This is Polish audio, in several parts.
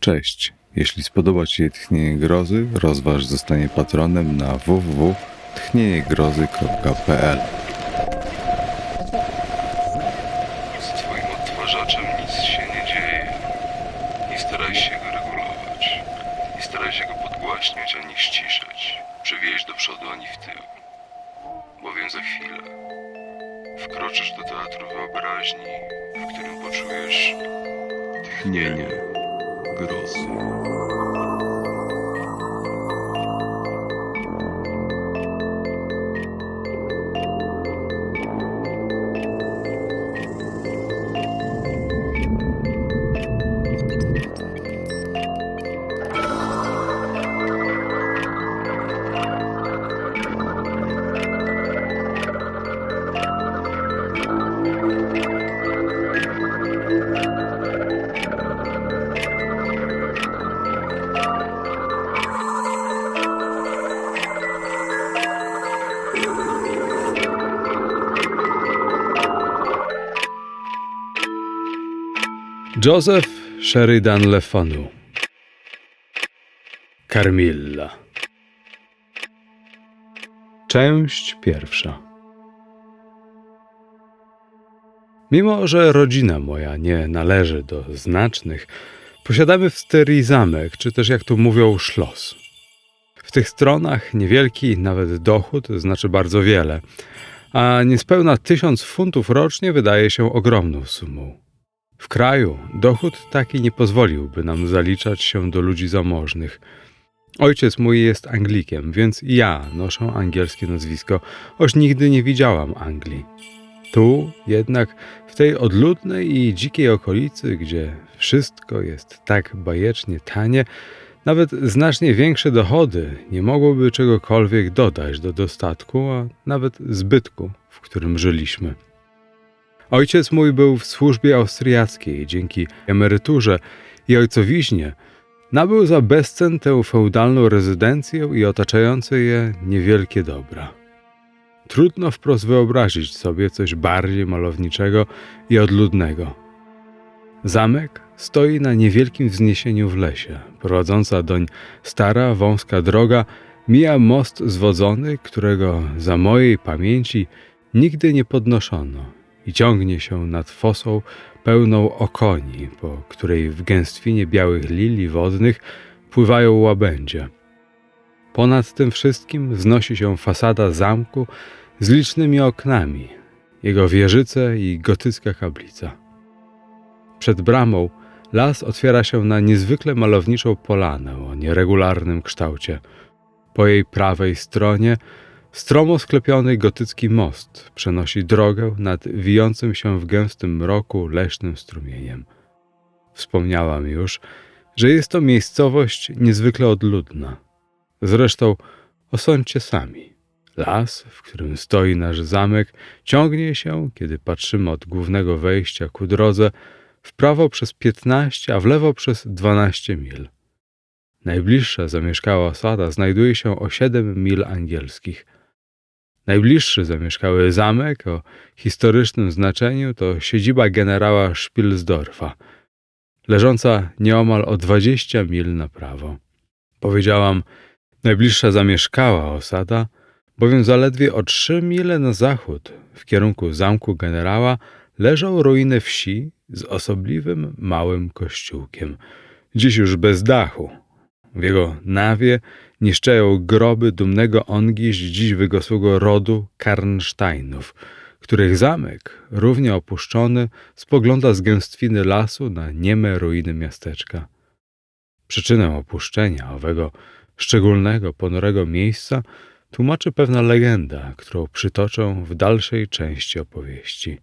Cześć. Jeśli spodoba Ci się Tchnienie Grozy, rozważ zostanie patronem na www.tchnieniegrozy.pl Joseph Sheridan Le Fanu Carmilla Część pierwsza Mimo, że rodzina moja nie należy do znacznych, posiadamy w Styrii zamek, czy też jak tu mówią szlos. W tych stronach niewielki nawet dochód znaczy bardzo wiele, a niespełna tysiąc funtów rocznie wydaje się ogromną sumą. W kraju dochód taki nie pozwoliłby nam zaliczać się do ludzi zamożnych. Ojciec mój jest Anglikiem, więc ja noszę angielskie nazwisko, choć nigdy nie widziałam Anglii. Tu jednak, w tej odludnej i dzikiej okolicy, gdzie wszystko jest tak bajecznie tanie, nawet znacznie większe dochody nie mogłyby czegokolwiek dodać do dostatku, a nawet zbytku, w którym żyliśmy. Ojciec mój był w służbie austriackiej, dzięki emeryturze i ojcowiźnie nabył za bezcen tę feudalną rezydencję i otaczające je niewielkie dobra. Trudno wprost wyobrazić sobie coś bardziej malowniczego i odludnego. Zamek stoi na niewielkim wzniesieniu w lesie. Prowadząca doń stara, wąska droga mija most zwodzony, którego za mojej pamięci nigdy nie podnoszono i ciągnie się nad fosą pełną okoni, po której w gęstwinie białych lilii wodnych pływają łabędzie. Ponad tym wszystkim wznosi się fasada zamku z licznymi oknami, jego wieżyce i gotycka kaplica. Przed bramą las otwiera się na niezwykle malowniczą polanę o nieregularnym kształcie. Po jej prawej stronie Stromo sklepiony gotycki most przenosi drogę nad wijącym się w gęstym mroku leśnym strumieniem. Wspomniałam już, że jest to miejscowość niezwykle odludna. Zresztą osądźcie sami. Las, w którym stoi nasz zamek, ciągnie się, kiedy patrzymy od głównego wejścia ku drodze, w prawo przez 15, a w lewo przez 12 mil. Najbliższa zamieszkała osada znajduje się o 7 mil angielskich – Najbliższy zamieszkały zamek o historycznym znaczeniu to siedziba generała Spilsdorfa, leżąca nieomal o 20 mil na prawo. Powiedziałam, najbliższa zamieszkała osada, bowiem zaledwie o trzy mile na zachód, w kierunku zamku generała, leżą ruiny wsi z osobliwym małym kościółkiem, dziś już bez dachu. W jego nawie niszczeją groby dumnego ongiś dziś wygosłego rodu Karnsteinów, których zamek, równie opuszczony, spogląda z gęstwiny lasu na nieme ruiny miasteczka. Przyczynę opuszczenia owego szczególnego, ponurego miejsca tłumaczy pewna legenda, którą przytoczę w dalszej części opowieści.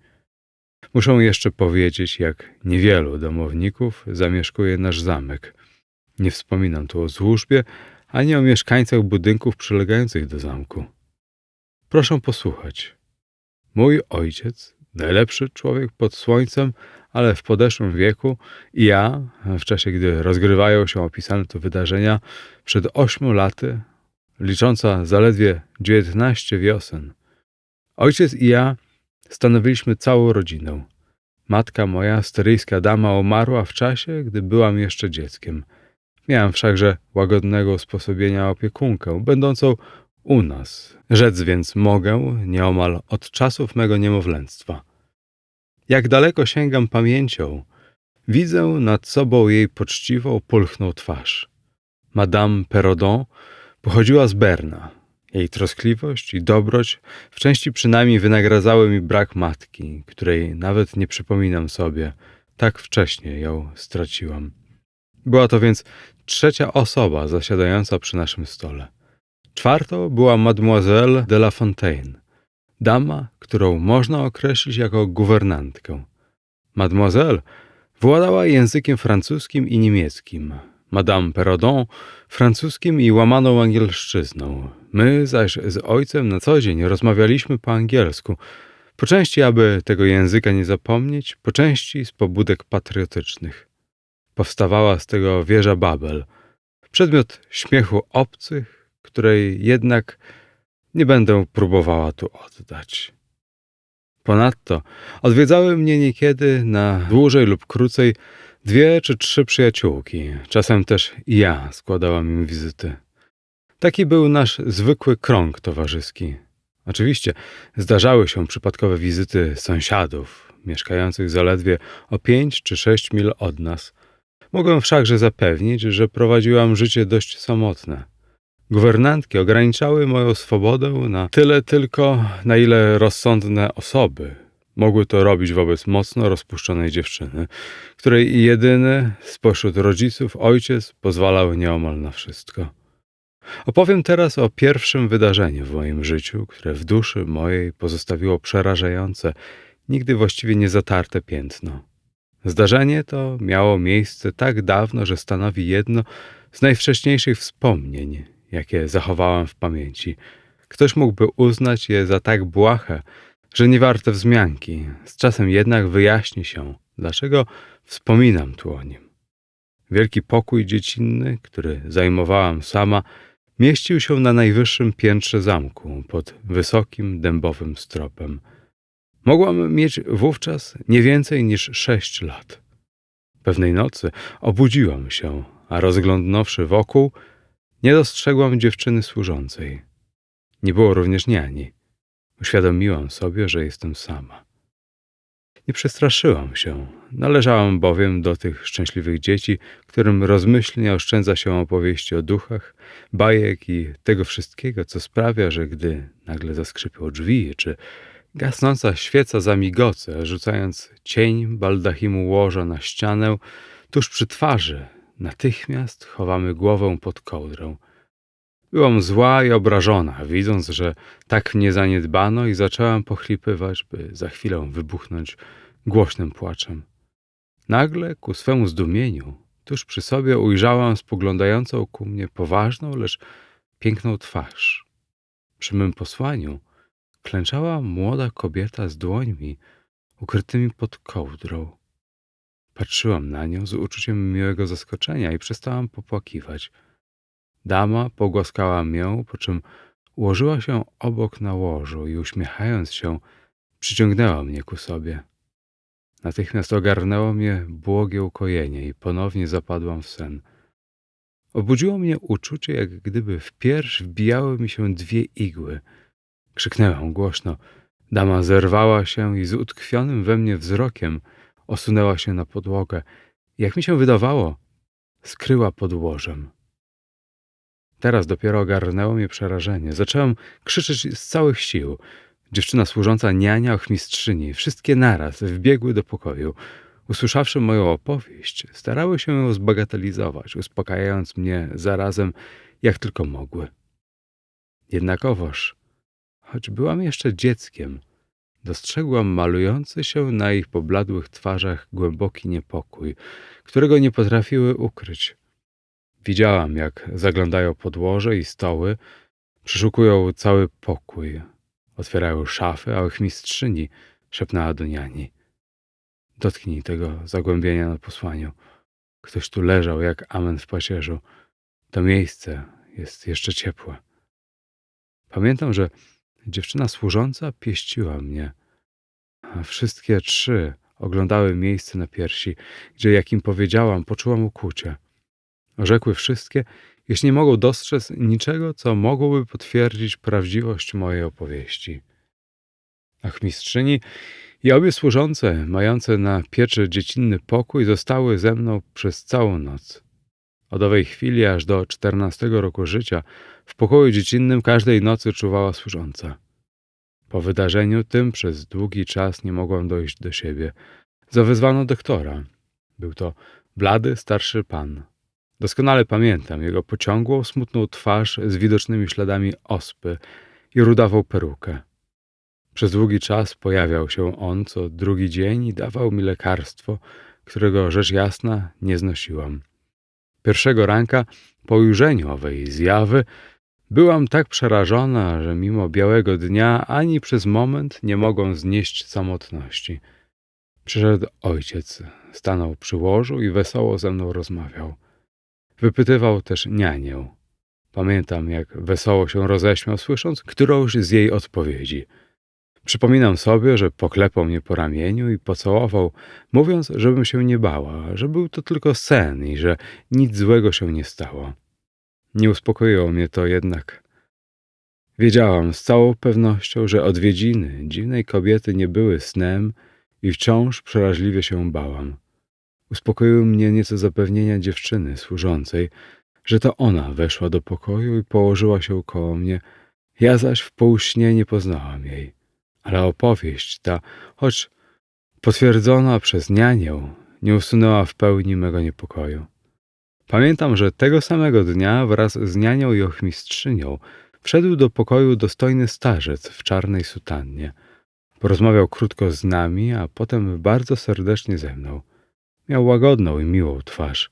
Muszę jeszcze powiedzieć, jak niewielu domowników zamieszkuje nasz zamek. Nie wspominam tu o służbie, ani o mieszkańcach budynków przylegających do zamku. Proszę posłuchać. Mój ojciec, najlepszy człowiek pod słońcem, ale w podeszłym wieku, i ja, w czasie gdy rozgrywają się opisane tu wydarzenia, przed ośmiu laty, licząca zaledwie dziewiętnaście wiosen, ojciec i ja stanowiliśmy całą rodzinę. Matka moja, styryjska dama, umarła w czasie, gdy byłam jeszcze dzieckiem. Miałem wszakże łagodnego usposobienia opiekunkę, będącą u nas. Rzec więc mogę nieomal od czasów mego niemowlęctwa. Jak daleko sięgam pamięcią, widzę nad sobą jej poczciwą, pulchną twarz. Madame Perrodon pochodziła z Berna. Jej troskliwość i dobroć w części przynajmniej wynagradzały mi brak matki, której nawet nie przypominam sobie. Tak wcześnie ją straciłam. Była to więc trzecia osoba zasiadająca przy naszym stole. Czwartą była mademoiselle de la Fontaine, dama, którą można określić jako guwernantkę. Mademoiselle władała językiem francuskim i niemieckim, Madame Perrodon francuskim i łamaną angielszczyzną. My zaś z ojcem na co dzień rozmawialiśmy po angielsku, po części, aby tego języka nie zapomnieć, po części z pobudek patriotycznych. Powstawała z tego wieża Babel, przedmiot śmiechu obcych, której jednak nie będę próbowała tu oddać. Ponadto odwiedzały mnie niekiedy na dłużej lub krócej dwie czy trzy przyjaciółki. Czasem też ja składałam im wizyty. Taki był nasz zwykły krąg towarzyski. Oczywiście zdarzały się przypadkowe wizyty sąsiadów, mieszkających zaledwie o pięć czy sześć mil od nas. Mogę wszakże zapewnić, że prowadziłam życie dość samotne. Guwernantki ograniczały moją swobodę na tyle tylko, na ile rozsądne osoby mogły to robić wobec mocno rozpuszczonej dziewczyny, której jedyny spośród rodziców ojciec pozwalał nieomal na wszystko. Opowiem teraz o pierwszym wydarzeniu w moim życiu, które w duszy mojej pozostawiło przerażające, nigdy właściwie niezatarte piętno. Zdarzenie to miało miejsce tak dawno, że stanowi jedno z najwcześniejszych wspomnień, jakie zachowałam w pamięci. Ktoś mógłby uznać je za tak błahe, że nie warte wzmianki. Z czasem jednak wyjaśni się, dlaczego wspominam tu o nim. Wielki pokój dziecinny, który zajmowałam sama, mieścił się na najwyższym piętrze zamku, pod wysokim dębowym stropem. Mogłam mieć wówczas nie więcej niż sześć lat. Pewnej nocy obudziłam się, a rozglądnąwszy wokół, nie dostrzegłam dziewczyny służącej. Nie było również niani. Uświadomiłam sobie, że jestem sama. Nie przestraszyłam się. Należałam bowiem do tych szczęśliwych dzieci, którym rozmyślnie oszczędza się opowieści o duchach, bajek i tego wszystkiego, co sprawia, że gdy nagle zaskrzypią drzwi, czy gasnąca świeca zamigoce, rzucając cień baldachimu łoża na ścianę, tuż przy twarzy, natychmiast chowamy głowę pod kołdrę. Byłam zła i obrażona, widząc, że tak mnie zaniedbano i zaczęłam pochlipywać, by za chwilę wybuchnąć głośnym płaczem. Nagle, ku swemu zdumieniu, tuż przy sobie ujrzałam spoglądającą ku mnie poważną, lecz piękną twarz. Przy mym posłaniu klęczała młoda kobieta z dłońmi ukrytymi pod kołdrą. Patrzyłam na nią z uczuciem miłego zaskoczenia i przestałam popłakiwać. Dama pogłaskała mię, po czym ułożyła się obok na łożu i uśmiechając się, przyciągnęła mnie ku sobie. Natychmiast ogarnęło mnie błogie ukojenie i ponownie zapadłam w sen. Obudziło mnie uczucie, jak gdyby w pierś wbijały mi się dwie igły. Krzyknęłam głośno. Dama zerwała się i z utkwionym we mnie wzrokiem osunęła się na podłogę. Jak mi się wydawało, skryła pod łożem. Teraz dopiero ogarnęło mnie przerażenie. Zacząłem krzyczeć z całych sił. Dziewczyna służąca, niania, ochmistrzyni, wszystkie naraz wbiegły do pokoju. Usłyszawszy moją opowieść, starały się ją zbagatelizować, uspokajając mnie zarazem, jak tylko mogły. Jednakowoż, choć byłam jeszcze dzieckiem, dostrzegłam malujący się na ich pobladłych twarzach głęboki niepokój, którego nie potrafiły ukryć. Widziałam, jak zaglądają podłoże i stoły, przeszukują cały pokój, otwierają szafy, a ich mistrzyni szepnęła do niani. Dotknij tego zagłębienia na posłaniu. Ktoś tu leżał jak amen w pacierzu. To miejsce jest jeszcze ciepłe. Pamiętam, że dziewczyna służąca pieściła mnie, wszystkie trzy oglądały miejsce na piersi, gdzie, jak im powiedziałam, poczułam ukłucie. Orzekły wszystkie, jeśli nie mogą dostrzec niczego, co mogłoby potwierdzić prawdziwość mojej opowieści. Ach, mistrzyni i obie służące, mające na pieczy dziecinny pokój, zostały ze mną przez całą noc. Od owej chwili aż do czternastego roku życia w pokoju dziecinnym każdej nocy czuwała służąca. Po wydarzeniu tym przez długi czas nie mogłam dojść do siebie. Zawezwano doktora. Był to blady, starszy pan. Doskonale pamiętam jego pociągłą, smutną twarz z widocznymi śladami ospy i rudawą perukę. Przez długi czas pojawiał się on co drugi dzień i dawał mi lekarstwo, którego rzecz jasna nie znosiłam. Pierwszego ranka, po ujrzeniu owej zjawy, byłam tak przerażona, że mimo białego dnia ani przez moment nie mogłam znieść samotności. Przyszedł ojciec, stanął przy łożu i wesoło ze mną rozmawiał. Wypytywał też nianię. Pamiętam, jak wesoło się roześmiał, słysząc którąś z jej odpowiedzi. Przypominam sobie, że poklepał mnie po ramieniu i pocałował, mówiąc, żebym się nie bała, że był to tylko sen i że nic złego się nie stało. Nie uspokoiło mnie to jednak. Wiedziałam z całą pewnością, że odwiedziny dziwnej kobiety nie były snem i wciąż przeraźliwie się bałam. Uspokoiły mnie nieco zapewnienia dziewczyny służącej, że to ona weszła do pokoju i położyła się koło mnie, ja zaś w półśnie nie poznałam jej. Ale opowieść ta, choć potwierdzona przez nianię, nie usunęła w pełni mego niepokoju. Pamiętam, że tego samego dnia wraz z nianią i ochmistrzynią wszedł do pokoju dostojny starzec w czarnej sutannie. Porozmawiał krótko z nami, a potem bardzo serdecznie ze mną. Miał łagodną i miłą twarz.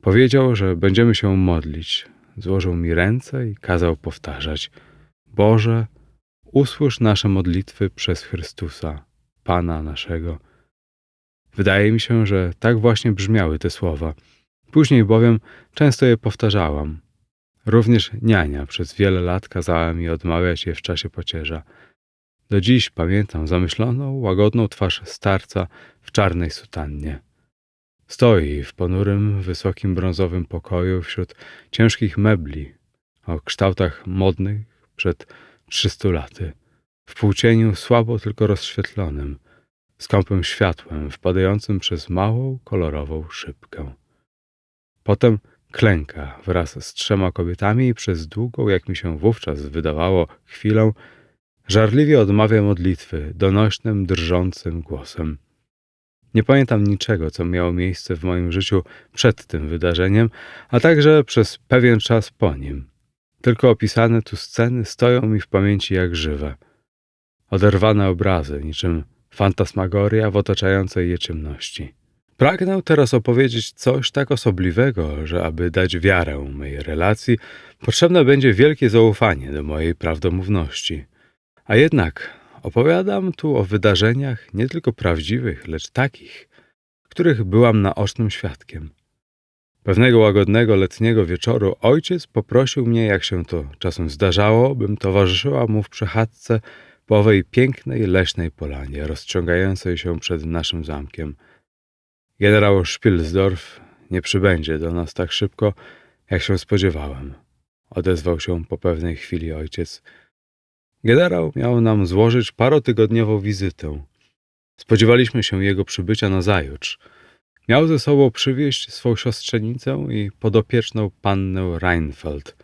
Powiedział, że będziemy się modlić. Złożył mi ręce i kazał powtarzać: Boże, usłysz nasze modlitwy przez Chrystusa, Pana naszego. Wydaje mi się, że tak właśnie brzmiały te słowa. Później bowiem często je powtarzałam. Również niania przez wiele lat kazała mi odmawiać je w czasie pocierza. Do dziś pamiętam zamyśloną, łagodną twarz starca w czarnej sutannie. Stoi w ponurym, wysokim brązowym pokoju wśród ciężkich mebli o kształtach modnych przed trzystu laty, w półcieniu słabo tylko rozświetlonym, skąpym światłem wpadającym przez małą, kolorową szybkę. Potem klęka wraz z trzema kobietami i przez długą, jak mi się wówczas wydawało, chwilę żarliwie odmawia modlitwy donośnym, drżącym głosem. Nie pamiętam niczego, co miało miejsce w moim życiu przed tym wydarzeniem, a także przez pewien czas po nim. Tylko opisane tu sceny stoją mi w pamięci jak żywe. Oderwane obrazy, niczym fantasmagoria w otaczającej je ciemności. Pragnę teraz opowiedzieć coś tak osobliwego, że aby dać wiarę mojej relacji, potrzebne będzie wielkie zaufanie do mojej prawdomówności. A jednak opowiadam tu o wydarzeniach nie tylko prawdziwych, lecz takich, których byłam naocznym świadkiem. Pewnego łagodnego letniego wieczoru ojciec poprosił mnie, jak się to czasem zdarzało, bym towarzyszyła mu w przechadzce po owej pięknej leśnej polanie, rozciągającej się przed naszym zamkiem. Generał Spilsdorf nie przybędzie do nas tak szybko, jak się spodziewałem, odezwał się po pewnej chwili ojciec. Generał miał nam złożyć parotygodniową wizytę. Spodziewaliśmy się jego przybycia na zajutrz. Miał ze sobą przywieźć swą siostrzenicę i podopieczną pannę Reinfeld.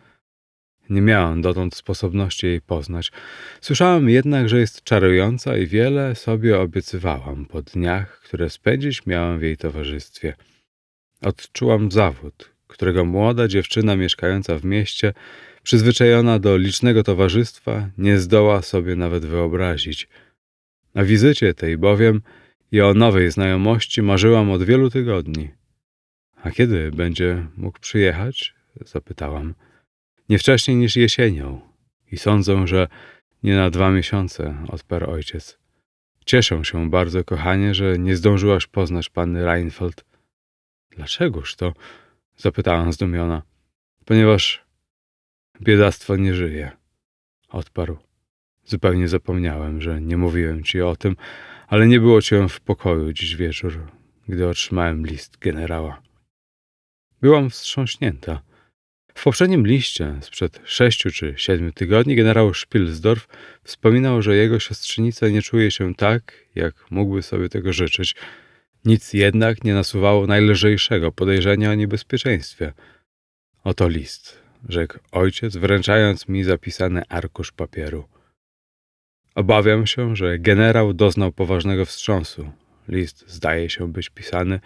Nie miałem dotąd sposobności jej poznać. Słyszałem jednak, że jest czarująca i wiele sobie obiecywałam po dniach, które spędzić miałem w jej towarzystwie. Odczułam zawód, którego młoda dziewczyna mieszkająca w mieście, przyzwyczajona do licznego towarzystwa, nie zdoła sobie nawet wyobrazić. Na wizycie tej bowiem i o nowej znajomości marzyłam od wielu tygodni. A kiedy będzie mógł przyjechać? zapytałam. Nie wcześniej niż jesienią. I sądzę, że nie na dwa miesiące, odparł ojciec. Cieszę się bardzo, kochanie, że nie zdążyłaś poznać panny Reinfeld. Dlaczegoż to? zapytałam zdumiona. Ponieważ biedactwo nie żyje, odparł. Zupełnie zapomniałem, że nie mówiłem ci o tym, ale nie było cię w pokoju dziś wieczór, gdy otrzymałem list generała. Byłam wstrząśnięta. W poprzednim liście, sprzed sześciu czy siedmiu tygodni, generał Spilsdorf wspominał, że jego siostrzenica nie czuje się tak, jak mógłby sobie tego życzyć. Nic jednak nie nasuwało najlżejszego podejrzenia o niebezpieczeństwie. Oto list, rzekł ojciec, wręczając mi zapisany arkusz papieru. Obawiam się, że generał doznał poważnego wstrząsu. List zdaje się być pisany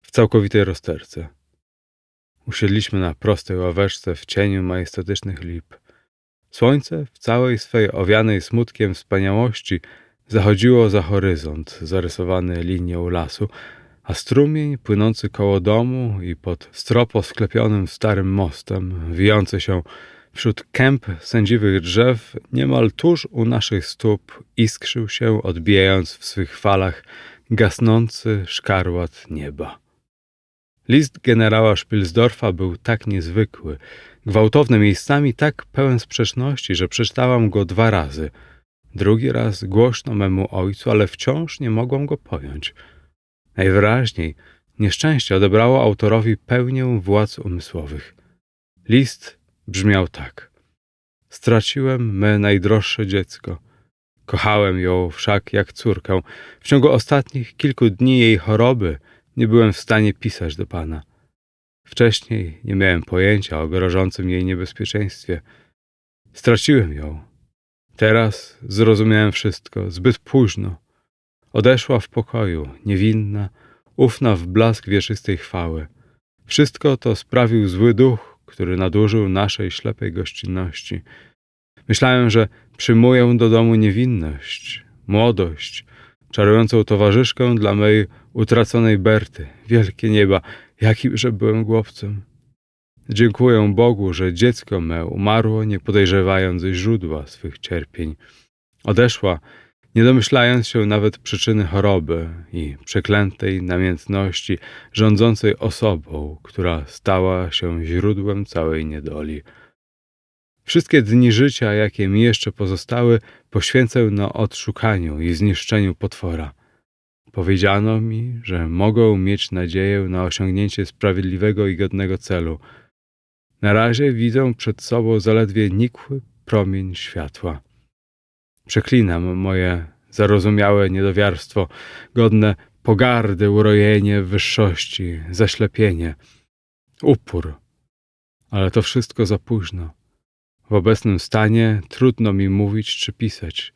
w całkowitej rozterce. Usiedliśmy na prostej ławeczce w cieniu majestatycznych lip. Słońce w całej swej owianej smutkiem wspaniałości zachodziło za horyzont, zarysowany linią lasu, a strumień płynący koło domu i pod stropo sklepionym starym mostem, wijący się wśród kęp sędziwych drzew, niemal tuż u naszych stóp iskrzył się, odbijając w swych falach gasnący szkarłat nieba. List generała Spilsdorfa był tak niezwykły, gwałtowny miejscami tak pełen sprzeczności, że przeczytałam go dwa razy. Drugi raz głośno memu ojcu, ale wciąż nie mogłam go pojąć. Najwyraźniej nieszczęście odebrało autorowi pełnię władz umysłowych. List brzmiał tak. Straciłem me najdroższe dziecko. Kochałem ją wszak jak córkę. W ciągu ostatnich kilku dni jej choroby nie byłem w stanie pisać do pana. Wcześniej nie miałem pojęcia o grożącym jej niebezpieczeństwie. Straciłem ją. Teraz zrozumiałem wszystko, zbyt późno. Odeszła w pokoju, niewinna, ufna w blask wieczystej chwały. Wszystko to sprawił zły duch, który nadużył naszej ślepej gościnności. Myślałem, że przyjmuję do domu niewinność, młodość, czarującą towarzyszkę dla mej utraconej Berty. Wielkie nieba, jakimże byłem głupcem. Dziękuję Bogu, że dziecko me umarło, nie podejrzewając źródła swych cierpień. Odeszła, nie domyślając się nawet przyczyny choroby i przeklętej namiętności rządzącej osobą, która stała się źródłem całej niedoli. Wszystkie dni życia, jakie mi jeszcze pozostały, poświęcę na odszukaniu i zniszczeniu potwora. Powiedziano mi, że mogą mieć nadzieję na osiągnięcie sprawiedliwego i godnego celu. Na razie widzę przed sobą zaledwie nikły promień światła. Przeklinam moje zarozumiałe niedowiarstwo, godne pogardy, urojenie wyższości, zaślepienie, upór. Ale to wszystko za późno. W obecnym stanie trudno mi mówić czy pisać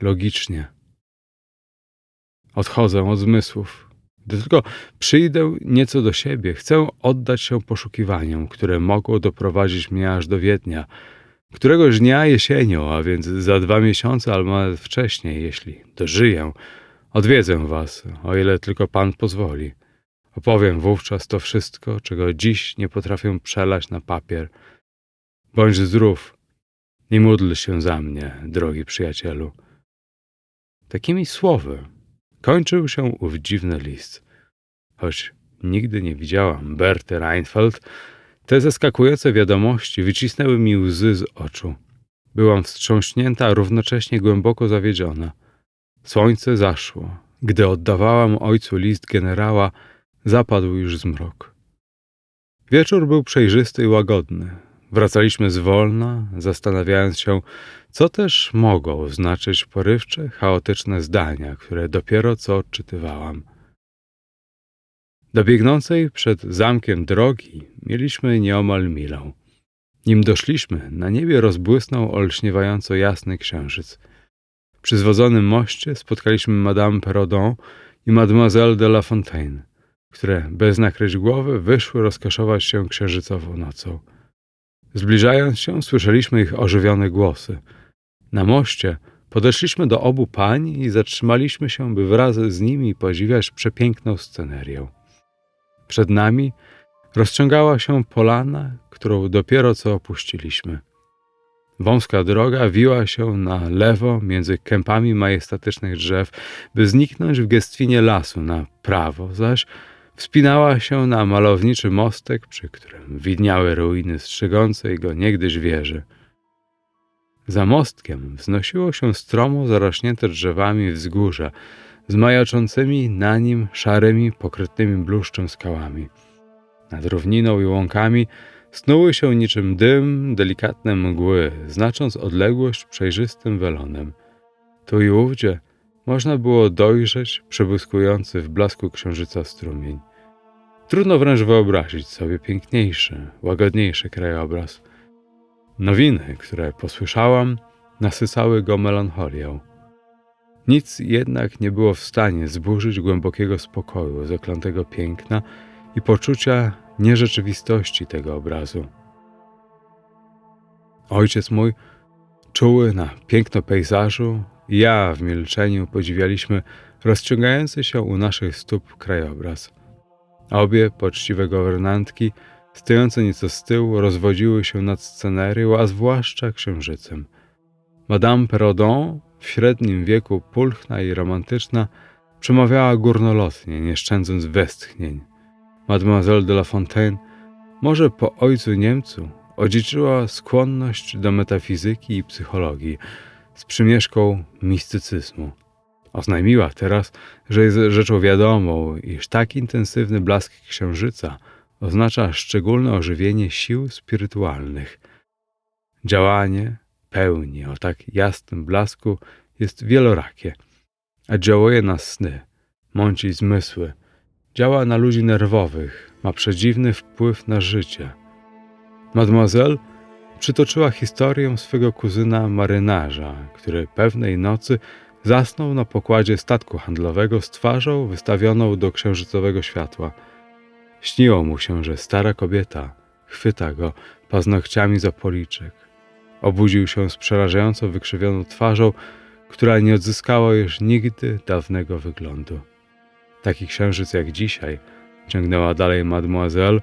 logicznie. Odchodzę od zmysłów. Gdy tylko przyjdę nieco do siebie, chcę oddać się poszukiwaniom, które mogą doprowadzić mnie aż do Wiednia. Któregoś dnia jesienią, a więc za dwa miesiące albo nawet wcześniej, jeśli dożyję, odwiedzę was, o ile tylko Pan pozwoli. Opowiem wówczas to wszystko, czego dziś nie potrafię przelać na papier. Bądź zdrów i módl się za mnie, drogi przyjacielu. Takimi słowy kończył się ów dziwny list. Choć nigdy nie widziałam Berty Reinfeldt, te zaskakujące wiadomości wycisnęły mi łzy z oczu. Byłam wstrząśnięta, a równocześnie głęboko zawiedziona. Słońce zaszło. Gdy oddawałam ojcu list generała, zapadł już zmrok. Wieczór był przejrzysty i łagodny. Wracaliśmy zwolna, zastanawiając się, co też mogą znaczyć porywcze, chaotyczne zdania, które dopiero co odczytywałam. Do biegnącej przed zamkiem drogi mieliśmy nieomal milę. Nim doszliśmy, na niebie rozbłysnął olśniewająco jasny księżyc. Przy zwodzonym moście spotkaliśmy Madame Perrodon i Mademoiselle de la Fontaine, które bez nakryć głowy wyszły rozkoszować się księżycową nocą. Zbliżając się, słyszeliśmy ich ożywione głosy. Na moście podeszliśmy do obu pań i zatrzymaliśmy się, by wraz z nimi podziwiać przepiękną scenerię. Przed nami rozciągała się polana, którą dopiero co opuściliśmy. Wąska droga wiła się na lewo między kępami majestatycznych drzew, by zniknąć w gęstwinie lasu, na prawo zaś wspinała się na malowniczy mostek, przy którym widniały ruiny strzegącej go niegdyś wieży. Za mostkiem wznosiło się stromo zarośnięte drzewami wzgórze, z majaczącymi na nim szarymi, pokrytymi bluszczem skałami. Nad równiną i łąkami snuły się niczym dym delikatne mgły, znacząc odległość przejrzystym welonem. Tu i ówdzie można było dojrzeć przebłyskujący w blasku księżyca strumień. Trudno wręcz wyobrazić sobie piękniejszy, łagodniejszy krajobraz. Nowiny, które posłyszałam, nasycały go melancholią. Nic jednak nie było w stanie zburzyć głębokiego spokoju, zaklętego piękna i poczucia nierzeczywistości tego obrazu. Ojciec mój, czuły na piękno pejzażu, i ja w milczeniu podziwialiśmy rozciągający się u naszych stóp krajobraz. Obie poczciwe gowernantki, stojące nieco z tyłu, rozwodziły się nad scenerią, a zwłaszcza księżycem. Madame Perrodon, w średnim wieku pulchna i romantyczna, przemawiała górnolotnie, nie szczędząc westchnień. Mademoiselle de la Fontaine, może po ojcu Niemcu, odziedziczyła skłonność do metafizyki i psychologii z przymieszką mistycyzmu. Oznajmiła teraz, że jest rzeczą wiadomą, iż tak intensywny blask księżyca oznacza szczególne ożywienie sił spirytualnych. Działanie pełni o tak jasnym blasku jest wielorakie, a działuje na sny, mąci zmysły, działa na ludzi nerwowych, ma przedziwny wpływ na życie. Mademoiselle przytoczyła historię swego kuzyna marynarza, który pewnej nocy zasnął na pokładzie statku handlowego z twarzą wystawioną do księżycowego światła. Śniło mu się, że stara kobieta chwyta go paznokciami za policzek. Obudził się z przerażająco wykrzywioną twarzą, która nie odzyskała już nigdy dawnego wyglądu. Taki księżyc jak dzisiaj, ciągnęła dalej mademoiselle,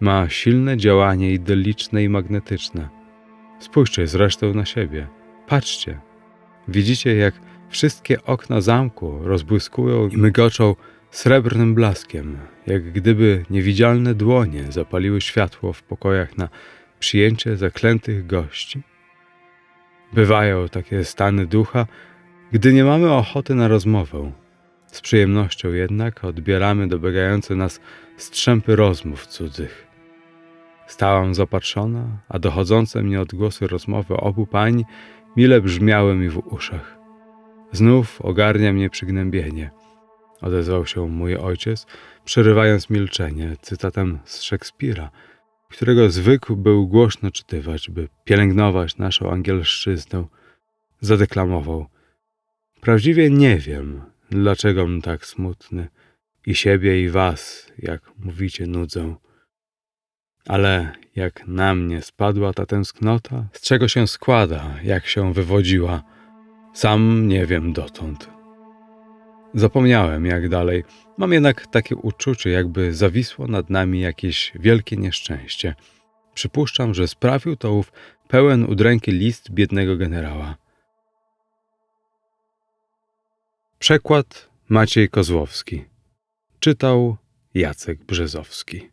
ma silne działanie idylliczne i magnetyczne. Spójrzcie zresztą na siebie. Patrzcie. Widzicie, jak wszystkie okna zamku rozbłyskują i mygoczą srebrnym blaskiem, jak gdyby niewidzialne dłonie zapaliły światło w pokojach na przyjęcie zaklętych gości. Bywają takie stany ducha, gdy nie mamy ochoty na rozmowę. Z przyjemnością jednak odbieramy dobiegające nas strzępy rozmów cudzych. Stałam zapatrzona, a dochodzące mnie odgłosy rozmowy obu pań mile brzmiały mi w uszach. Znów ogarnia mnie przygnębienie. Odezwał się mój ojciec, przerywając milczenie cytatem z Szekspira, którego zwykł był głośno czytywać, by pielęgnować naszą angielszczyznę. Zadeklamował. Prawdziwie nie wiem, dlaczego'm tak smutny i siebie i was, jak mówicie, nudzę. Ale jak na mnie spadła ta tęsknota, z czego się składa, jak się wywodziła, sam nie wiem dotąd. Zapomniałem, jak dalej. Mam jednak takie uczucie, jakby zawisło nad nami jakieś wielkie nieszczęście. Przypuszczam, że sprawił to ów pełen udręki list biednego generała. Przekład Maciej Kozłowski. Czytał Jacek Brzezowski.